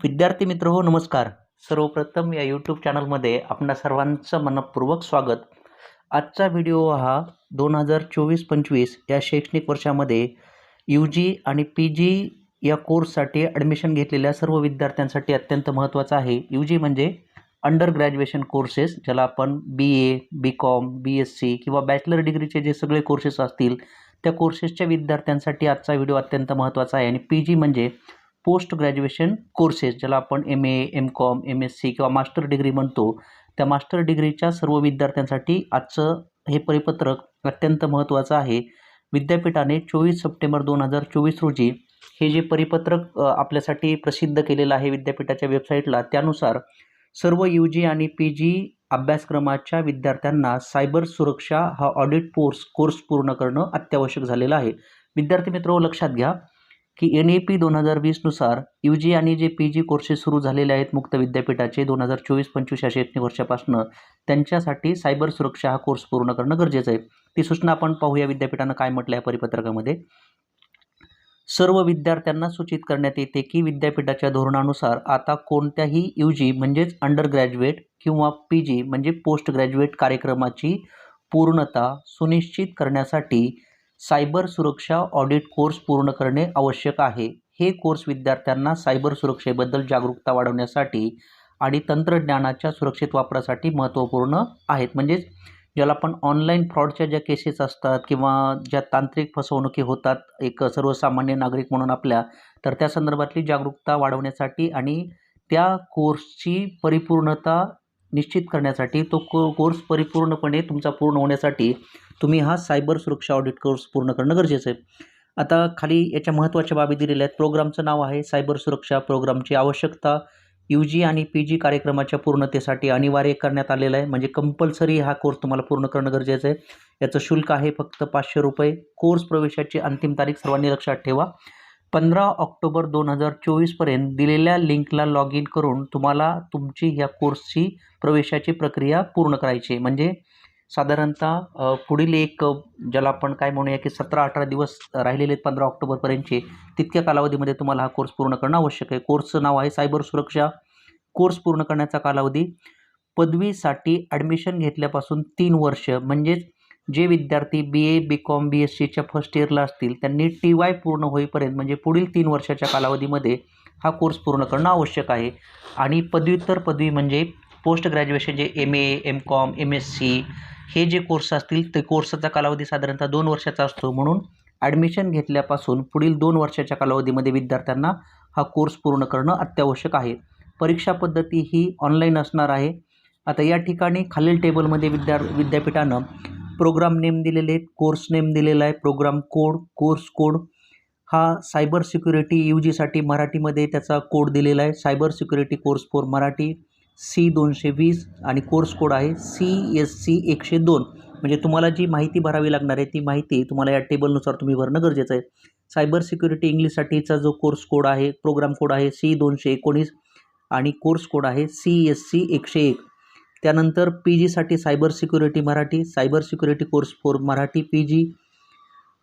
विद्यार्थी मित्र हो नमस्कार. सर्वप्रथम या यूट्यूब चॅनलमध्ये आपणा सर्वांचं मनपूर्वक स्वागत. आजचा व्हिडिओ हा दोन हजार चोवीस पंचवीस या शैक्षणिक वर्षामध्ये यू जी आणि पी जी या कोर्ससाठी ॲडमिशन घेतलेल्या सर्व विद्यार्थ्यांसाठी अत्यंत महत्त्वाचा आहे. यू जी म्हणजे अंडर ग्रॅज्युएशन कोर्सेस ज्याला आपण B A B Com B S C किंवा बॅचलर डिग्रीचे जे सगळे कोर्सेस असतील त्या कोर्सेसच्या विद्यार्थ्यांसाठी आजचा व्हिडिओ अत्यंत महत्त्वाचा आहे. आणि पी जी म्हणजे पोस्ट ग्रॅज्युएशन कोर्सेस ज्याला आपण M A M Com M S C किंवा मास्टर डिग्री म्हणतो त्या मास्टर डिग्रीच्या सर्व विद्यार्थ्यांसाठी आजचं हे परिपत्रक अत्यंत महत्त्वाचं आहे. विद्यापीठाने चोवीस सप्टेंबर दोन हजार चोवीस रोजी हे जे परिपत्रक आपल्यासाठी प्रसिद्ध केलेलं आहे विद्यापीठाच्या वेबसाईटला त्यानुसार सर्व यू जी आणि पी जी अभ्यासक्रमाच्या विद्यार्थ्यांना सायबर सुरक्षा हा ऑडिट कोर्स कोर्स पूर्ण करणं अत्यावश्यक झालेलं आहे. विद्यार्थी मित्र लक्षात घ्या. की एन ए पी दोन हजार वीसनुसार यू जी आणि जे पी जी कोर्सेस सुरू झालेले आहेत मुक्त विद्यापीठाचे दोन हजार चोवीस पंचवीस या शैक्षणिक वर्षापासून त्यांच्यासाठी सायबर सुरक्षा हा कोर्स पूर्ण करणं गरजेचं आहे. ती सूचना आपण पाहूया विद्यापीठानं काय म्हटलं या परिपत्रकामध्ये. सर्व विद्यार्थ्यांना सूचित करण्यात येते की विद्यापीठाच्या धोरणानुसार आता कोणत्याही यू जी म्हणजेच अंडर ग्रॅज्युएट किंवा पी जी म्हणजे पोस्ट ग्रॅज्युएट कार्यक्रमाची पूर्णता सुनिश्चित करण्यासाठी सायबर सुरक्षा ऑडिट कोर्स पूर्ण करणे आवश्यक आहे. हे कोर्स विद्यार्थ्यांना सायबर सुरक्षेबद्दल जागरूकता वाढवण्यासाठी आणि तंत्रज्ञानाच्या सुरक्षित वापरासाठी महत्त्वपूर्ण आहेत. म्हणजेच ज्याला आपण ऑनलाईन फ्रॉडच्या ज्या केसेस असतात किंवा ज्या तांत्रिक फसवणुकी होतात एक सर्वसामान्य नागरिक म्हणून आपल्या तर त्या संदर्भातली जागरूकता वाढवण्यासाठी आणि त्या कोर्सची परिपूर्णता निश्चित करण्यासाठी तो को कोर्स परिपूर्णपणे तुमचा पूर्ण होण्यासाठी तुम्ही हा सायबर सुरक्षा ऑडिट कोर्स पूर्ण करणं गरजेचं आहे. आता खाली याच्या महत्त्वाच्या बाबी दिलेल्या आहेत. प्रोग्रामचं नाव आहे सायबर सुरक्षा. प्रोग्रामची आवश्यकता यू जी आणि पी जी कार्यक्रमाच्या पूर्णतेसाठी अनिवार्य करण्यात आलेलं आहे. म्हणजे कंपल्सरी हा कोर्स तुम्हाला पूर्ण करणं गरजेचं आहे. याचं शुल्क आहे फक्त पाचशे रुपये. कोर्स प्रवेशाची अंतिम तारीख सर्वांनी लक्षात ठेवा. पंधरा ऑक्टोबर दोन हजार चोवीसपर्यंत दिलेल्या लिंकला लॉग इन करून तुम्हाला तुमची ह्या कोर्सची प्रवेशाची प्रक्रिया पूर्ण करायची आहे. म्हणजे साधारणतः पुढील एक ज्याला आपण काय म्हणूया की सतरा अठरा दिवस राहिलेले आहेत पंधरा ऑक्टोबरपर्यंतचे तितक्या कालावधीमध्ये तुम्हाला हा कोर्स पूर्ण करणं आवश्यक आहे. कोर्सचं नाव आहे सायबर सुरक्षा. कोर्स पूर्ण करण्याचा कालावधी पदवीसाठी ॲडमिशन घेतल्यापासून तीन वर्ष. म्हणजेच जे विद्यार्थी B A B Com B S सीच्या फर्स्ट इयरला असतील त्यांनी टी वाय पूर्ण होईपर्यंत म्हणजे पुढील तीन वर्षाच्या कालावधीमध्ये हा कोर्स पूर्ण करणं आवश्यक आहे. आणि पदव्युत्तर पदवी म्हणजे पोस्ट ग्रॅज्युएशन जे M A M Com M S C हे जे कोर्स असतील ते कोर्सचा कालावधी साधारणतः दोन वर्षाचा असतो. म्हणून ॲडमिशन घेतल्यापासून पुढील दोन वर्षाच्या कालावधीमध्ये विद्यार्थ्यांना हा कोर्स पूर्ण करणं अत्यावश्यक आहे. परीक्षा पद्धती ही ऑनलाईन असणार आहे. आता या ठिकाणी खालील टेबलमध्ये विद्या विद्यापीठानं प्रोग्राम नेम दिलेले आहेत. कोर्स नेम दिलेला आहे. प्रोग्राम कोड कोर्स कोड हा सायबर सिक्युरिटी यू जीसाठी मराठीमध्ये त्याचा कोड दिलेला आहे. Cyber security course for Marathi C दोनशे वीस आणि कोर्स कोड आहे सी एस सी एकशे दोन. म्हणजे तुम्हाला जी माहिती भरावी लागणार आहे ती माहिती तुम्हाला या टेबलनुसार तुम्ही भरणं गरजेचं आहे. सायबर सिक्युरिटी इंग्लिशसाठीचा जो कोर्स कोड आहे प्रोग्राम कोड आहे सी दोनशे एकोणीस आणि कोर्स कोड आहे सी एस सी एकशे एक. त्यानंतर P जीसाठी cyber security Marathi cyber security course for Marathi P G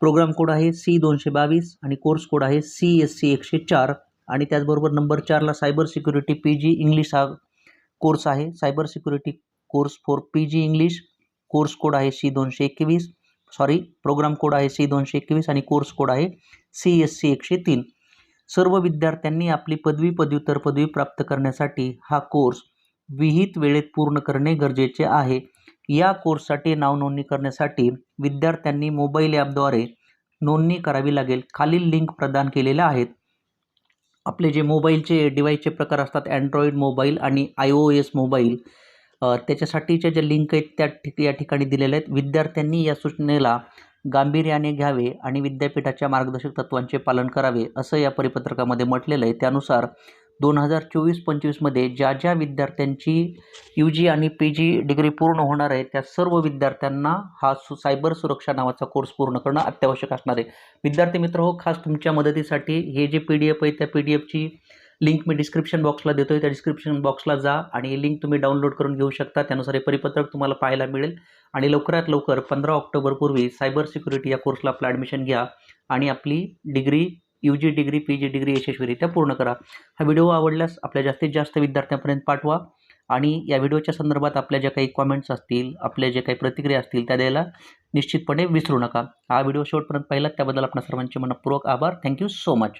programme code आहे सी दोनशे बावीस आणि कोर्स कोड आहे सी एस सी एकशे चार. आणि त्याचबरोबर नंबर चारला cyber security P G English हा कोर्स आहे. Cyber security course for P G English. Course code आहे सी दोनशे एकवीस. सॉरी प्रोग्राम कोड आहे सी दोनशे एकवीस आणि कोर्स कोड आहे सी एस सी एकशे तीन. सर्व विद्यार्थ्यांनी आपली पदवी पदव्युत्तर पदवी प्राप्त करण्यासाठी हा कोर्स विहित वेळेत पूर्ण करणे गरजेचे आहे. या कोर्ससाठी नावनोंदणी करण्यासाठी विद्यार्थ्यांनी मोबाईल ॲपद्वारे नोंदणी करावी लागेल. खालील लिंक प्रदान केलेल्या आहेत. आपले जे मोबाईलचे डिवाईसचे प्रकार असतात अँड्रॉईड मोबाईल आणि आय ओ एस मोबाईल त्याच्यासाठीच्या ज्या लिंक आहेत त्या ठिक या ठिकाणी दिलेल्या आहेत. विद्यार्थ्यांनी या सूचनेला गांभीर्याने घ्यावे आणि विद्यापीठाच्या मार्गदर्शक तत्त्वांचे पालन करावे असं या परिपत्रकामध्ये म्हटलेलं आहे. त्यानुसार दोन हजार चोवीस पंचवीसमध्ये ज्या ज्या विद्यार्थ्यांची यू जी आणि पी जी डिग्री पूर्ण होणार आहे त्या सर्व विद्यार्थ्यांना हा सु सायबर सुरक्षा नावाचा कोर्स पूर्ण करणं अत्यावश्यक असणार आहे. विद्यार्थी मित्र हो खास तुमच्या मदतीसाठी हे जे पी डी एफ आहे त्या पी डी एफची लिंक मी डिस्क्रिप्शन बॉक्सला देतो आहे त्या डिस्क्रिप्शन बॉक्सला जा आणि ही लिंक तुम्ही डाउनलोड करून घेऊ शकता. त्यानुसार हे परिपत्रक तुम्हाला पाहायला मिळेल. आणि लवकरात लवकर पंधरा ऑक्टोबरपूर्वी सायबर सिक्युरिटी या कोर्सला आपलं ॲडमिशन घ्या आणि आपली degree U G degree P G degree यशस्वीरित्या पूर्ण करा. हा व्हिडिओ आवडल्यास आपल्या जास्तीत जास्त विद्यार्थ्यांपर्यंत पाठवा आणि या व्हिडिओच्या संदर्भात आपल्या ज्या काही कॉमेंट्स असतील आपल्या जे काही प्रतिक्रिया असतील त्या द्यायला निश्चितपणे विसरू नका. हा व्हिडिओ शेवटपर्यंत पाहिला त्याबद्दल आपणा सर्वांचे मनपूर्वक आभार. Thank you so much